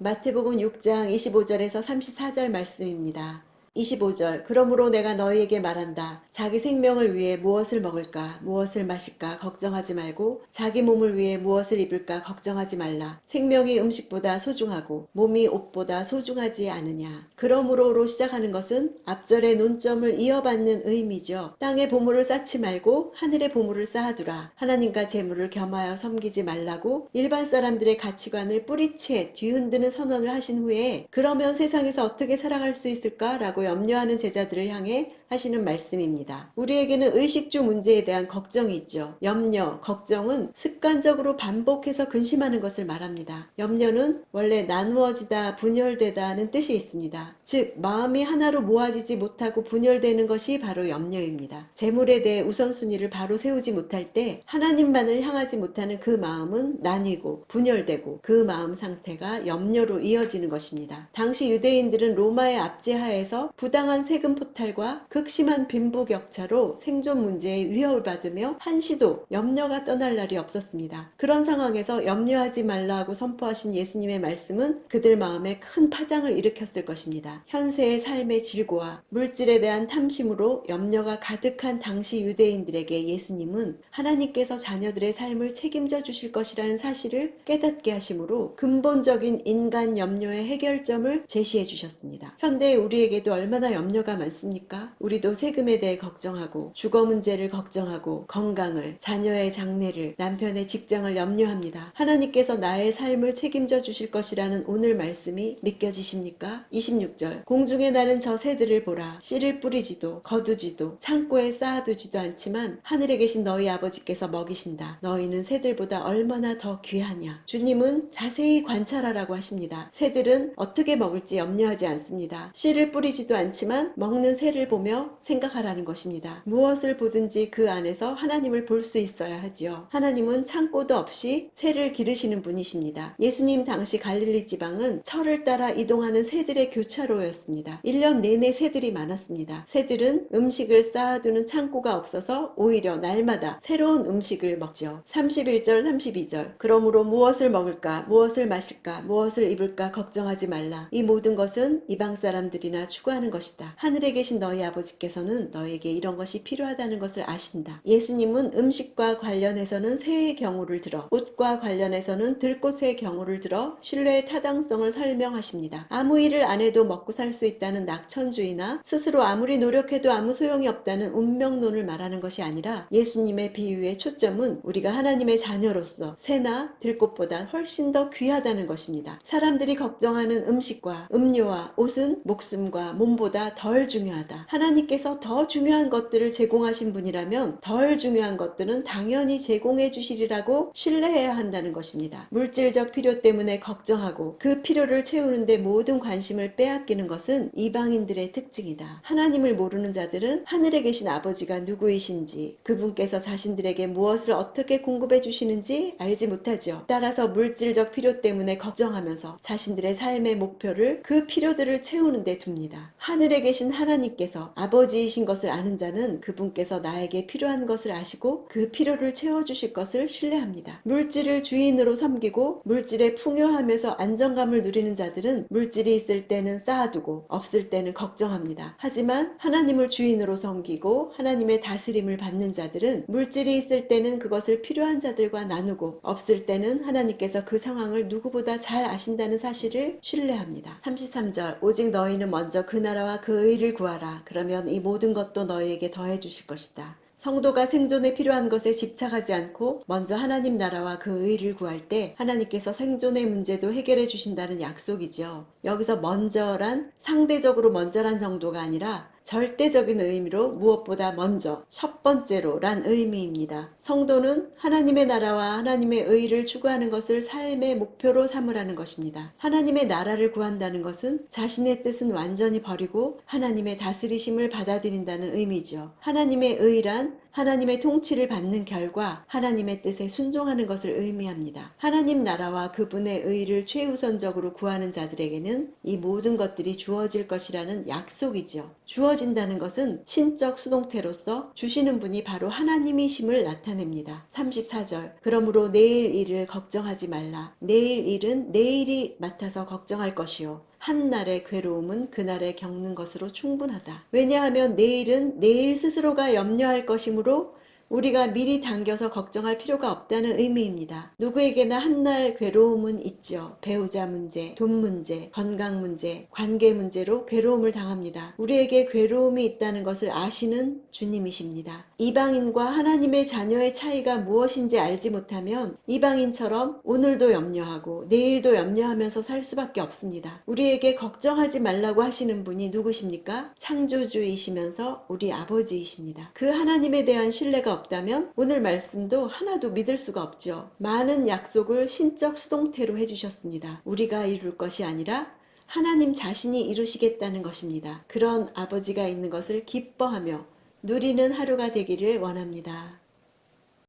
마태복음 6장 25절에서 34절 말씀입니다. 25절 그러므로 내가 너희에게 말한다. 자기 생명을 위해 무엇을 먹을까 무엇을 마실까 걱정하지 말고 자기 몸을 위해 무엇을 입을까 걱정하지 말라. 생명이 음식보다 소중하고 몸이 옷보다 소중하지 않으냐. 그러므로로 시작하는 것은 앞절의 논점을 이어받는 의미죠. 땅에 보물을 쌓지 말고 하늘의 보물을 쌓아두라. 하나님과 재물을 겸하여 섬기지 말라고 일반 사람들의 가치관을 뿌리채 뒤흔드는 선언을 하신 후에 그러면 세상에서 어떻게 살아갈 수 있을까라고 염려하는 제자들을 향해 하시는 말씀입니다. 우리에게는 의식주 문제에 대한 걱정이 있죠. 염려, 걱정은 습관적으로 반복해서 근심하는 것을 말합니다. 염려는 원래 나누어지다, 분열되다 는 뜻이 있습니다. 즉, 마음이 하나로 모아지지 못하고 분열되는 것이 바로 염려입니다. 재물에 대해 우선순위를 바로 세우지 못할 때 하나님만을 향하지 못하는 그 마음은 나뉘고 분열되고 그 마음 상태가 염려로 이어지는 것입니다. 당시 유대인들은 로마의 압제하에서 부당한 세금 포탈과 극심한 빈부격차로 생존 문제에 위협을 받으며 한시도 염려가 떠날 날이 없었습니다. 그런 상황에서 염려하지 말라고 선포하신 예수님의 말씀은 그들 마음에 큰 파장을 일으켰을 것입니다. 현세의 삶의 질고와 물질에 대한 탐심으로 염려가 가득한 당시 유대인들에게 예수님은 하나님께서 자녀들의 삶을 책임져 주실 것이라는 사실을 깨닫게 하심으로 근본적인 인간 염려의 해결점을 제시해 주셨습니다. 현대 우리에게도 얼마나 염려가 많습니까? 우리도 세금에 대해 걱정하고 주거 문제를 걱정하고 건강을 자녀의 장래를 남편의 직장을 염려합니다. 하나님께서 나의 삶을 책임져 주실 것이라는 오늘 말씀이 믿겨지십니까? 26절 공중에 나는 저 새들을 보라 씨를 뿌리지도 거두지도 창고에 쌓아두지도 않지만 하늘에 계신 너희 아버지께서 먹이신다. 너희는 새들보다 얼마나 더 귀하냐. 주님은 자세히 관찰하라고 하십니다. 새들은 어떻게 먹을지 염려하지 않습니다. 씨를 뿌리지도 않지만 먹는 새를 보며 생각하라는 것입니다. 무엇을 보든지 그 안에서 하나님을 볼 수 있어야 하지요. 하나님은 창고도 없이 새를 기르시는 분이십니다. 예수님 당시 갈릴리 지방은 철을 따라 이동하는 새들의 교차로였습니다. 1년 내내 새들이 많았습니다. 새들은 음식을 쌓아두는 창고가 없어서 오히려 날마다 새로운 음식을 먹죠. 31절, 32절. 그러므로 무엇을 먹을까, 무엇을 마실까, 무엇을 입을까 걱정하지 말라. 이 모든 것은 이방 사람들이나 추구하는 것이다. 하늘에 계신 너희 아버지께서는 너에게 이런 것이 필요하다는 것을 아신다. 예수님은 음식과 관련해서는 새의 경우를 들어 옷과 관련해서는 들꽃의 경우를 들어 신뢰의 타당성을 설명하십니다. 아무 일을 안 해도 먹고 살 수 있다는 낙천주의나 스스로 아무리 노력해도 아무 소용이 없다는 운명론을 말하는 것이 아니라 예수님의 비유의 초점은 우리가 하나님의 자녀로서 새나 들꽃보다 훨씬 더 귀하다는 것입니다. 사람들이 걱정하는 음식과 음료와 옷은 목숨과 몸 보다 덜 중요하다. 하나님께서 더 중요한 것들을 제공하신 분이라면 덜 중요한 것들은 당연히 제공해 주시리라고 신뢰해야 한다는 것입니다. 물질적 필요 때문에 걱정하고 그 필요를 채우는데 모든 관심을 빼앗기는 것은 이방인들의 특징이다. 하나님을 모르는 자들은 하늘에 계신 아버지가 누구이신지 그분께서 자신들에게 무엇을 어떻게 공급해 주시는지 알지 못하죠. 따라서 물질적 필요 때문에 걱정하면서 자신들의 삶의 목표를 그 필요들을 채우는 데 둡니다. 하늘에 계신 하나님께서 아버지이신 것을 아는 자는 그분께서 나에게 필요한 것을 아시고 그 필요를 채워주실 것을 신뢰합니다. 물질을 주인으로 섬기고 물질에 풍요하면서 안정감을 누리는 자들은 물질이 있을 때는 쌓아두고 없을 때는 걱정합니다. 하지만 하나님을 주인으로 섬기고 하나님의 다스림을 받는 자들은 물질이 있을 때는 그것을 필요한 자들과 나누고 없을 때는 하나님께서 그 상황을 누구보다 잘 아신다는 사실을 신뢰합니다. 33절 오직 너희는 먼저 그 나라와 그 의를 구하라. 그러면 이 모든 것도 너희에게 더해 주실 것이다. 성도가 생존에 필요한 것에 집착하지 않고 먼저 하나님 나라와 그 의를 구할 때 하나님께서 생존의 문제도 해결해 주신다는 약속이죠. 여기서 먼저란 상대적으로 먼저란 정도가 아니라 절대적인 의미로 무엇보다 먼저 첫 번째로란 의미입니다. 성도는 하나님의 나라와 하나님의 의를 추구하는 것을 삶의 목표로 삼으라는 것입니다. 하나님의 나라를 구한다는 것은 자신의 뜻은 완전히 버리고 하나님의 다스리심을 받아들인다는 의미죠. 하나님의 의란 하나님의 통치를 받는 결과 하나님의 뜻에 순종하는 것을 의미합니다. 하나님 나라와 그분의 의를 최우선적으로 구하는 자들에게는 이 모든 것들이 주어질 것이라는 약속이죠. 주어진다는 것은 신적 수동태로서 주시는 분이 바로 하나님이심을 나타냅니다. 34절. 그러므로 내일 일을 걱정하지 말라. 내일 일은 내일이 맡아서 걱정할 것이요. 한 날의 괴로움은 그날에 겪는 것으로 충분하다. 왜냐하면 내일은 내일 스스로가 염려할 것이므로 우리가 미리 당겨서 걱정할 필요가 없다는 의미입니다. 누구에게나 한날 괴로움은 있죠. 배우자 문제, 돈 문제, 건강 문제, 관계 문제로 괴로움을 당합니다. 우리에게 괴로움이 있다는 것을 아시는 주님이십니다. 이방인과 하나님의 자녀의 차이가 무엇인지 알지 못하면 이방인처럼 오늘도 염려하고 내일도 염려하면서 살 수밖에 없습니다. 우리에게 걱정하지 말라고 하시는 분이 누구십니까? 창조주이시면서 우리 아버지이십니다. 그 하나님에 대한 신뢰가 없다면 오늘 말씀도 하나도 믿을 수가 없죠. 많은 약속을 신적 수동태로 해주셨습니다. 우리가 이룰 것이 아니라 하나님 자신이 이루시겠다는 것입니다. 그런 아버지가 있는 것을 기뻐하며 누리는 하루가 되기를 원합니다.